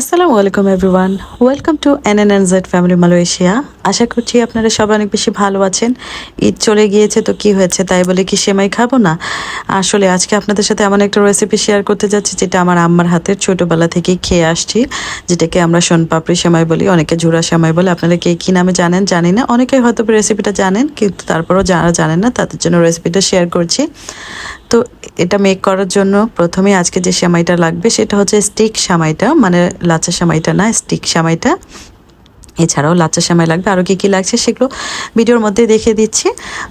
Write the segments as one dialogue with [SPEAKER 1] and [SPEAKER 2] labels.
[SPEAKER 1] আসসালামু আলাইকুম everyone welcome to N N Z family Malaysia আশা করছি আপনারা সবাই অনেক বেশি ভালো আছেন। ঈদ চলে গিয়েছে, তো কি হয়েছে তাই বলে কি সেমাই খাব না? আসলে আজকে আপনাদের সাথে এমন একটা রেসিপি শেয়ার করতে যাচ্ছি, যেটা আমার আম্মার হাতের ছোটোবেলা থেকেই খেয়ে আসছি, যেটাকে আমরা সোনপাপড়ি সেমাই বলি, অনেকে ঝুরা সেমাই বলে। আপনারা কে কী নামে জানেন, জানি না। অনেকে হয়তো রেসিপিটা জানেন, কিন্তু তারপরেও যারা জানেন না, তাদের জন্য রেসিপিটা শেয়ার করছি। তো এটা মেক করার জন্য প্রথমে আজকে যে সেমাইটা লাগবে, সেটা হচ্ছে স্টিক সামাইটা মানে লাচা সেমাইটা না স্টিক সামাইটা। এছাড়াও লাচ্চা সামাই লাগবে। আরও কী কী লাগছে সেগুলো ভিডিওর মধ্যে দেখে দিচ্ছি।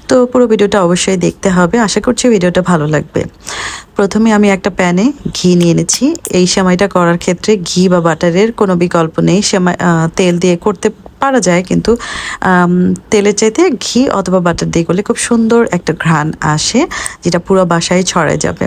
[SPEAKER 1] তো পুরো ভিডিওটা অবশ্যই দেখতে হবে। আশা করছি ভিডিওটা ভালো লাগবে। প্রথমে আমি একটা প্যানে ঘি নিয়ে নিচ্ছি এই সেমাইটা করার ক্ষেত্রে ঘি বা বাটারের কোনো বিকল্প নেই। সেমাই তেল দিয়ে করতে পারা যায় কিন্তু তেলের চাইতে ঘি অথবা বাটার দিয়ে করলে খুব সুন্দর একটা ঘ্রাণ আসে, যেটা পুরো বাসায় ছড়ায় যাবে।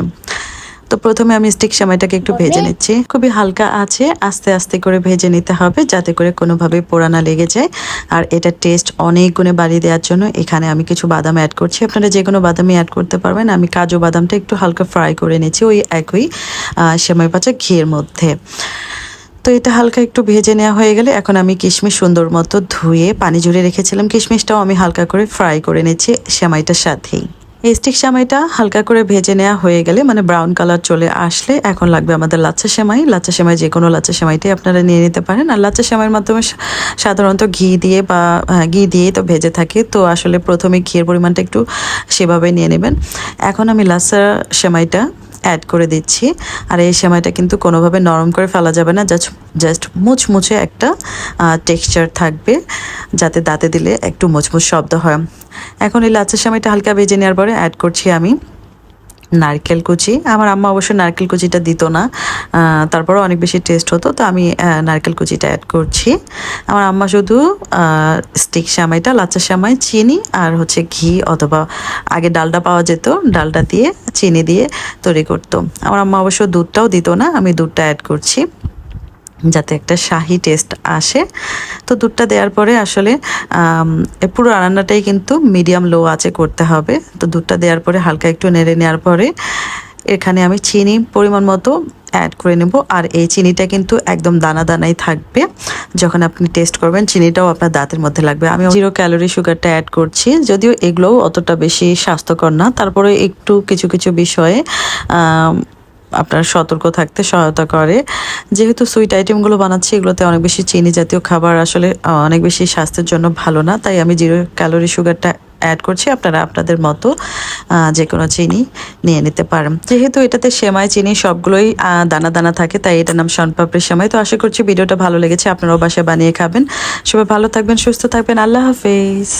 [SPEAKER 1] তো প্রথমে আমি স্টিক সেমাইটাকে একটু ভেজে নিচ্ছি। খুবই হালকা আছে আস্তে আস্তে করে ভেজে নিতে হবে যাতে করে কোনোভাবে পোড়ানা লেগে যায়। আর এটা টেস্ট অনেক গুণে বাড়িয়ে দেওয়ার জন্য এখানে আমি কিছু বাদাম অ্যাড করছি। আপনারা যে কোনো বাদামই অ্যাড করতে পারবেন। আমি কাজু বাদামটা একটু হালকা ফ্রাই করে নিচ্ছি ওই একই সেমাই পাচা ঘিয়ের মধ্যে। তো এটা হালকা একটু ভেজে নেওয়া হয়ে গেলে এখন আমি কিশমিশ সুন্দর মতো ধুয়ে পানি জুড়ে রেখেছিলাম। কিশমিশটাও আমি হালকা করে ফ্রাই করে নিচ্ছি সেমাইটার সাথেই। এই স্টিক সেমাইটা হালকা করে ভেজে নেওয়া হয়ে গেলে মানে ব্রাউন কালার চলে আসলে এখন লাগবে আমাদের লাচ্চা সেমাই। লাচ্চা সেমাই যে কোনো লাচ্চা সেমাইটাই আপনারা নিয়ে নিতে পারেন। আর লাচ্চা সেমাইয়ের মাধ্যমে সাধারণত ঘি দিয়ে বা ঘি দিয়েই তো ভেজে থাকে। তো আসলে প্রথমে ঘিয়ের পরিমাণটা একটু সেভাবে নিয়ে নেবেন। এখন আমি লাচ্চা সেমাইটা অ্যাড করে দিচ্ছি। আর এই সেমাইটা কিন্তু কোনোভাবে নরম করে ফেলা যাবে না। জাস্ট জাস্ট মুচমুচে একটা টেক্সচার থাকবে। যাতে দাঁতে দিলে একটু মুচমুচ শব্দ হয়। এখন এই লাচ্চা সময়টা হালকা ভেজে নেওয়ার পরে অ্যাড করছি আমি নারকেল কুচি। আমার আম্মা অবশ্য নারকেল কুচিটা দিত না। তারপরও অনেক বেশি টেস্ট হতো, তো আমি নারকেল কুচিটা অ্যাড করছি। আমার আম্মা শুধু স্টিক সামাইটা, লাচ্চা সামাই, চিনি আর হচ্ছে ঘি অথবা আগে ডালটা পাওয়া যেত ডালটা দিয়ে, চিনি দিয়ে তৈরি করতো। আমার আম্মা অবশ্য দুধটাও দিত না, আমি দুধটা অ্যাড করছি। যাতে একটা শাহি টেস্ট আসে। তো দুধটা দেওয়ার পরে আসলে পুরো রান্নাটাই কিন্তু মিডিয়াম লো আছে করতে হবে। তো দুধটা দেওয়ার পরে হালকা একটু নেড়ে নেওয়ার পরে এখানে আমি চিনি পরিমাণ মতো অ্যাড করে নেব। আর এই চিনিটা কিন্তু একদম দানা দানাই থাকবে। যখন আপনি টেস্ট করবেন, চিনিটাও আপনার দাঁতের মধ্যে লাগবে। আমি জিরো ক্যালোরি সুগারটা অ্যাড করছি। যদিও এগুলোও অতটা বেশি স্বাস্থ্যকর না। তারপরে একটু কিছু কিছু বিষয়ে আপনার সতর্ক থাকতে সহায়তা করে। যেহেতু সুইট আইটেমগুলো বানাচ্ছি, এগুলোতে অনেক বেশি চিনি জাতীয় খাবার আসলে অনেক বেশি স্বাস্থ্যের জন্য ভালো না। তাই আমি জিরো ক্যালোরি সুগারটা অ্যাড করছি, আপনারা আপনাদের মতো যে কোনো চিনি নিয়ে নিতে পারেন। যেহেতু এটাতে সেমাই, চিনি সবগুলোই দানা দানা থাকে, তাই এটার নাম শনপাপড়ির সেমাই। তো আশা করছি ভিডিওটা ভালো লেগেছে, আপনারাও বাসায় বানিয়ে খাবেন। সবাই ভালো থাকবেন, সুস্থ থাকবেন, আল্লাহ হাফেজ।